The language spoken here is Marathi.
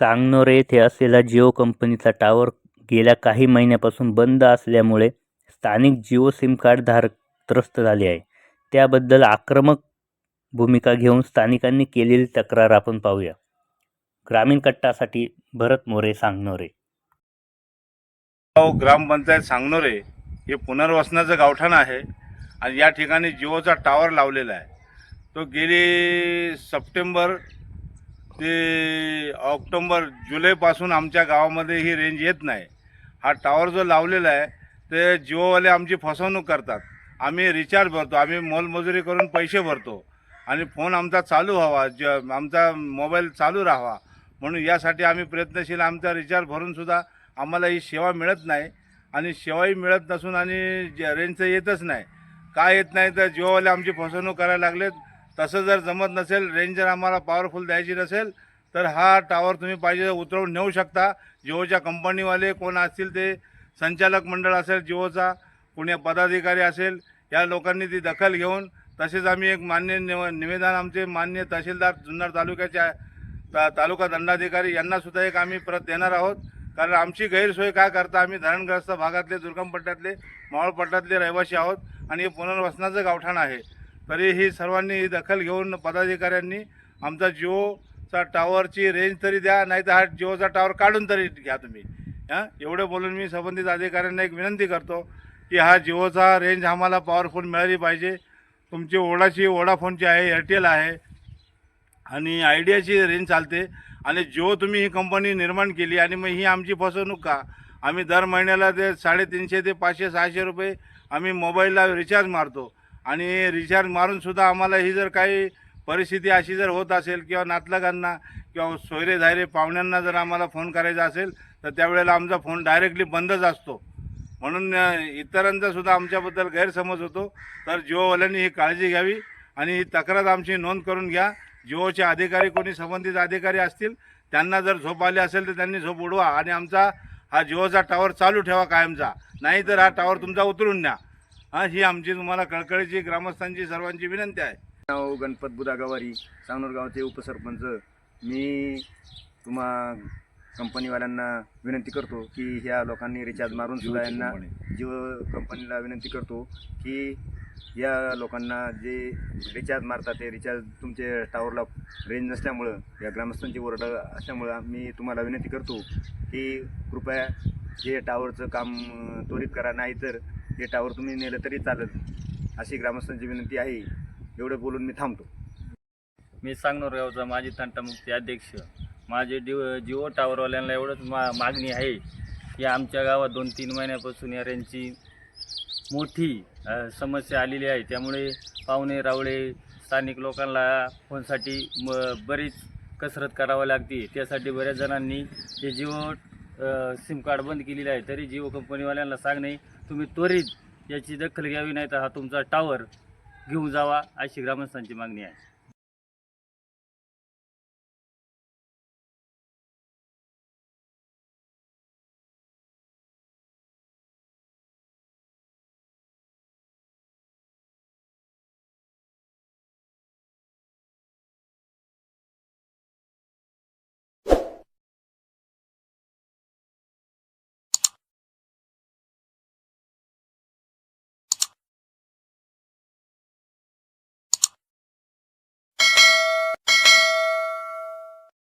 सांगनोरे येथे असलेला जिओ कंपनीचा टॉवर गेल्या काही महिन्यापासून बंद असल्यामुळे स्थानिक जिओ सिम कार्ड धारक त्रस्त झाले आहे. त्याबद्दल आक्रमक भूमिका घेऊन स्थानिकांनी केलेली तक्रार आपण पाहूया. ग्रामीण कट्टासाठी भरत मोरे सांगनोरे. ग्रामपंचायत सांगनोरे हे पुनर्वसनाचं गावठाण आहे आणि या ठिकाणी जिओचा टावर लावलेला आहे. तो गेली सप्टेंबर ते ऑक्टोंबर जुलैपासून आमच्या गावामध्ये ही रेंज येत नाही. हा टावर जो लावलेला आहे ते जिओवाले आमची फसवणूक करतात. आम्ही रिचार्ज भरतो आम्ही मोलमजुरी करून पैसे भरतो. आणि फोन आमचा चालू व्हावा ज आमचा मोबाईल चालू राहावा. म्हणून यासाठी आम्ही प्रयत्नशील आमचा रिचार्ज भरूनसुद्धा आम्हाला ही सेवा मिळत नाही. आणि सेवाही मिळत नसून आणि रेंज रेंजचं येतच नाही. का येत नाही? तर जिओवाले आमची फसवणूक करायला लागलेत. तसं जर जमत नसेल रेंज जर आम्हाला पॉवरफुल द्यायची नसेल तर हा टावर तुम्ही पाहिजे तर उतरवून नेऊ शकता. जिओच्या कंपनीवाले कोण असतील ते संचालक मंडळ असेल जिओचा कुणी पदाधिकारी असेल या लोकांनी ती दखल घेऊन तसेच आम्ही एक मान्य निव निवेदन आमचे मान्य तहसीलदार जुन्नर तालुक्याच्या ता तालुका दंडाधिकारी यांनासुद्धा एक आम्ही परत देणार आहोत. कारण आमची गैरसोय काय करता आम्ही धरणग्रस्त भागातले दुर्गम पट्ट्यातले मावळ पट्ट्यातले रहिवासी आहोत आणि हे पुनर्वसनाचं गावठाण आहे. तरी ही सर्वांनी ही दखल घेऊन पदाधिकाऱ्यांनी आमचा जिओचा टावरची रेंज तरी द्या नाही तर हा जिओचा टावर काढून तरी घ्या तुम्ही. हां? एवढं बोलून मी संबंधित अधिकाऱ्यांना एक विनंती करतो की हा जिओचा रेंज आम्हाला पॉवरफुल मिळाली पाहिजे. तुमची ओडाची वोडाफोनची आहे एअरटेल आहे आणि आयडियाची रेंज चालते. आणि जिओ तुम्ही ही कंपनी निर्माण केली आणि मग ही आमची फसवणूक का? आम्ही दर महिन्याला ते साडेतीनशे ते पाचशे सहाशे रुपये आम्ही मोबाईलला रिचार्ज मारतो. आणि रिचार्ज मारूनसुद्धा आम्हाला ही जर काही परिस्थिती अशी जर होत असेल किंवा नातलगांना किंवा सोयरे धायरे पाहुण्यांना जर आम्हाला फोन करायचा असेल तर त्यावेळेला आमचा फोन डायरेक्टली बंदच असतो. म्हणून इतरांचासुद्धा इतरांचा सुद्धा आमच्याबद्दल गैरसमज होतो. तर जिओवाल्यांनी ही काळजी घ्यावी आणि ही तक्रार आमची नोंद करून घ्या. जिओचे अधिकारी कोणी संबंधित अधिकारी असतील त्यांना जर झोप आली असेल तर त्यांनी झोप उडवा आणि आमचा हा जिओचा टावर चालू ठेवा कायमचा. नाही तर हा टावर तुमचा उतरून न्या. हा ही आमची तुम्हाला कळकळीची ग्रामस्थांची सर्वांची विनंती आहे नाव गणपत बुधा गवारी सांगनूर गावचे उपसरपंच मी तुम्हा कंपनीवाल्यांना विनंती करतो की ह्या लोकांनी रिचार्ज मारून सुद्धा यांना कंपनी. जिओ कंपनीला विनंती करतो की या लोकांना जे रिचार्ज मारतात ते रिचार्ज तुमचे टावरला रेंज नसल्यामुळं या ग्रामस्थांची ओरड असल्यामुळं मी तुम्हाला विनंती करतो की कृपया हे टावरचं काम त्वरित करा नाही तर ते टावर तुम्ही नेलं तरी चालेल. अशी ग्रामस्थांची विनंती आहे. एवढं बोलून मी थांबतो. मी सांगणार गावचा माजी तंटामुक्ती अध्यक्ष. माझे डिओ जिओ टावरवाल्यांना एवढंच मा मागणी आहे की आमच्या गावात दोन तीन महिन्यापासून या रेंजची मोठी समस्या आलेली आहे. त्यामुळे पाहुणे रावळे स्थानिक लोकांना फोनसाठी म बरीच कसरत करावी लागते. त्यासाठी बऱ्याच जणांनी ते जिओ सिम कार्ड बंद केलेले आहे. तरी जिओ कंपनीवाल्यांना सांगणे तुम्ही त्वरित याची दखल घ्यावी नाही तर हा तुमचा टावर घेऊन जावा अशी ग्रामस्थांची मागणी आहे.